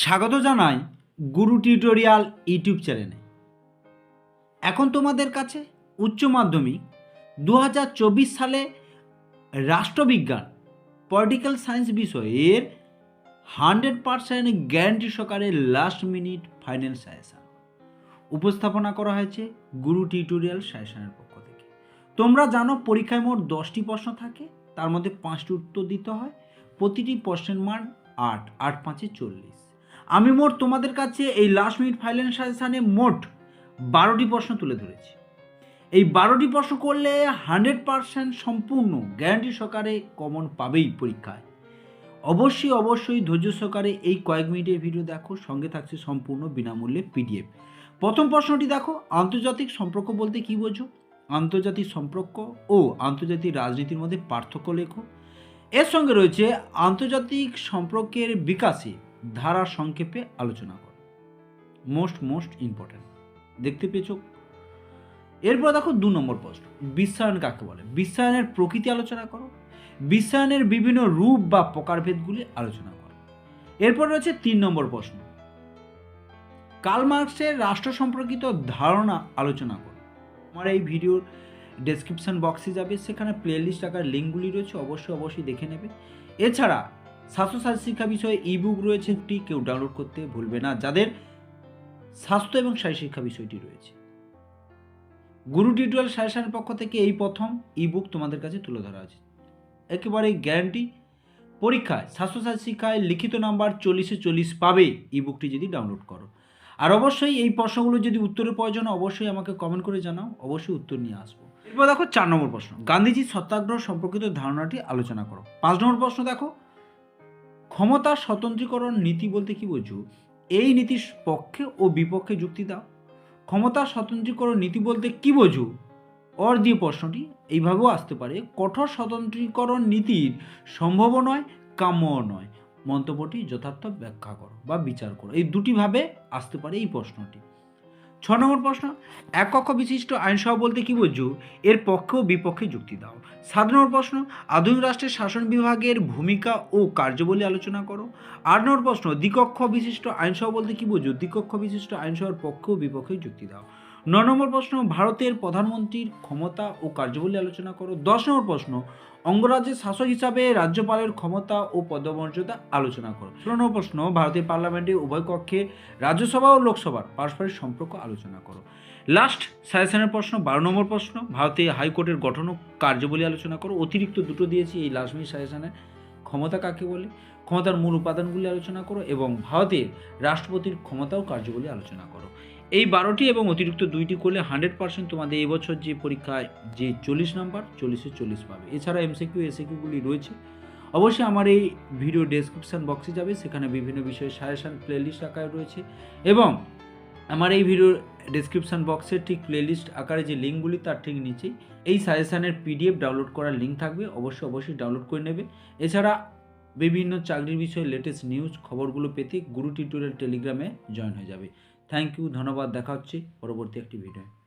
স্বাগত জানাই গুরু tutorial YouTube চ্যানেলে। এখন তোমাদের কাছে উচ্চ মাধ্যমিক দু হাজার চব্বিশ সালে রাষ্ট্রবিজ্ঞান পলিটিক্যাল সায়েন্স বিষয়ের হান্ড্রেড পারসেন্ট গ্যারান্টি সহকারে লাস্ট মিনিট ফাইনাল সাজেশন উপস্থাপনা করা হয়েছে গুরু টিউটোরিয়াল সাজেশনের পক্ষ থেকে। তোমরা জানো পরীক্ষায় মোট দশটি প্রশ্ন থাকে, তার মধ্যে পাঁচটি উত্তর দিতে হয়, প্রতিটি প্রশ্নের মান আট আট পাঁচে চল্লিশ। আমি মোট তোমাদের কাছে এই লাস্ট মিনিট ফাইনাল সাজেশানে মোট বারোটি প্রশ্ন তুলে ধরেছি। এই বারোটি প্রশ্ন করলে হান্ড্রেড পারসেন্ট সম্পূর্ণ গ্যারান্টি সহকারে কমন পাবেই পরীক্ষায়। অবশ্যই অবশ্যই ধৈর্য সহকারে এই কয়েক মিনিটের ভিডিও দেখো, সঙ্গে থাকছে সম্পূর্ণ বিনামূল্যে পিডিএফ প্রথম প্রশ্নটি দেখো, আন্তর্জাতিক সম্পর্ক বলতে কি বোঝো? আন্তর্জাতিক সম্পর্ক ও আন্তর্জাতিক রাজনীতির মধ্যে পার্থক্য লেখো। এর সঙ্গে রয়েছে, আন্তর্জাতিক সম্পর্কের বিকাশে ধারা সংক্ষেপে আলোচনা করো। মোস্ট মোস্ট ইম্পর্ট্যান্ট দেখতে পেয়েছ? এরপর দেখো দু নম্বর প্রশ্ন। বিশ্বায়ন কাকে বলে? বিশ্বায়নের প্রকৃতি আলোচনা করো। বিশ্বায়নের বিভিন্ন রূপ বা প্রকারভেদগুলি আলোচনা করো। এরপর রয়েছে তিন নম্বর প্রশ্ন। কার্ল মার্কসের রাষ্ট্র সম্পর্কিত ধারণা আলোচনা করো। আমার এই ভিডিওর ডেসক্রিপশন বক্সে যাবে। সেখানে প্লেলিস্ট আকার লিঙ্কগুলি রয়েছে। অবশ্যই অবশ্যই দেখে নেবে। এছাড়া স্বাস্থ্যসাথী শিক্ষা বিষয়ে ইবুক রয়েছে একটি, কেউ ডাউনলোড করতে ভুলবে না। যাদের স্বাস্থ্য এবং শারীর শিক্ষা বিষয়টি রয়েছে। গুরু টিউটোরিয়াল সাজেশনের পক্ষ থেকে এই প্রথম ইবুক তোমাদের কাছে তুলে ধরা আছে। একেবারে গ্যারান্টি পরীক্ষায়, স্বাস্থ্যসাথী শিক্ষায় লিখিত নাম্বার চল্লিশে চল্লিশ পাবে ইবুকটি যদি ডাউনলোড করো। আর অবশ্যই এই প্রশ্নগুলো যদি উত্তরের প্রয়োজন অবশ্যই আমাকে কমেন্ট করে জানাও। অবশ্যই উত্তর নিয়ে আসব। এরপর দেখো চার নম্বর প্রশ্ন। গান্ধীজির সত্যাগ্রহ সম্পর্কিত ধারণাটি আলোচনা করো। পাঁচ নম্বর প্রশ্ন দেখো। ক্ষমতা স্বতন্ত্রীকরণ নীতি বলতে কি বোঝো? এই নীতির পক্ষে ও বিপক্ষে যুক্তি দাও। ক্ষমতা স্বতন্ত্রীকরণ নীতি বলতে কি বোঝো? অর দিয়ে প্রশ্নটি, এইভাবেও আসতে পারে, কঠোর স্বতন্ত্রীকরণ নীতির সম্ভব নয় কাম্য নয়। মন্তব্যটি যথার্থ ব্যাখ্যা করো বা বিচার করো। এই দুটিভাবে আসতে পারে এই প্রশ্নটি। ছ নম্বর প্রশ্ন, এক কক্ষ বিশিষ্ট আইনসভা বলতে কি বুঝু এর পক্ষে ও বিপক্ষে যুক্তি দাও। সাত নম্বর প্রশ্ন, আধুনিক রাষ্ট্রের শাসন বিভাগের ভূমিকা ও কার্যবলী আলোচনা করো। আট নম্বর প্রশ্ন, দ্বিকক্ষ বিশিষ্ট আইনসভা বলতে কি বুঝু দ্বিকক্ষ বিশিষ্ট আইনসভার পক্ষে ও বিপক্ষে যুক্তি দাও। ন নম্বর প্রশ্ন, ভারতের প্রধানমন্ত্রীর ক্ষমতা ও কার্যবলী আলোচনা করো। দশ নম্বর প্রশ্ন, অঙ্গরাজ্যের শাসক হিসাবে রাজ্যপালের ক্ষমতা ও পদমর্যাদা আলোচনা করো। ষোলো নম্বর প্রশ্ন, ভারতের পার্লামেন্টে উভয় কক্ষে রাজ্যসভা ও লোকসভার পারস্পরিক সম্পর্ক আলোচনা করো। লাস্ট, সাজেশনের প্রশ্ন, বারো নম্বর প্রশ্ন ভারতে হাইকোর্টের গঠন ও কার্যবলী আলোচনা করো। অতিরিক্ত দুটো দিয়েছি এই মিনিট সাজেশনে। ক্ষমতা কাকে বলে? ক্ষমতার মূল উপাদানগুলি আলোচনা করো এবং ভারতের রাষ্ট্রপতির ক্ষমতা ও কার্যবলী আলোচনা করো। এই বারোটি এবং অতিরিক্ত দুইটি করলে হান্ড্রেড পার্সেন্ট তোমাদের এবছর যে পরীক্ষায় যে চল্লিশ নাম্বার চল্লিশে চল্লিশ পাবে। এছাড়া এমসিকিউ এসিকিউগুলি রয়েছে। অবশ্যই আমার এই ভিডিও ডেসক্রিপশন বক্সে যাবে, সেখানে বিভিন্ন বিষয়ে সাজেশান প্লেলিস্ট আকারে রয়েছে এবং আমার এই ভিডিওর ডেসক্রিপশন বক্সের ঠিক প্লেলিস্ট আকারে যে লিঙ্কগুলি তার ঠিক নিচেই এই সাজেশানের পিডিএফ ডাউনলোড করার লিঙ্ক থাকবে। অবশ্যই অবশ্যই ডাউনলোড করে নেবে। এছাড়া বিভিন্ন চাকরির বিষয়ে লেটেস্ট নিউজ খবরগুলো পেতে গুরু টিউটোরিয়াল টেলিগ্রামে জয়েন হয়ে যাবে। থ্যাংক ইউ ধন্যবাদ দেখা হচ্ছে পরবর্তী একটি ভিডিও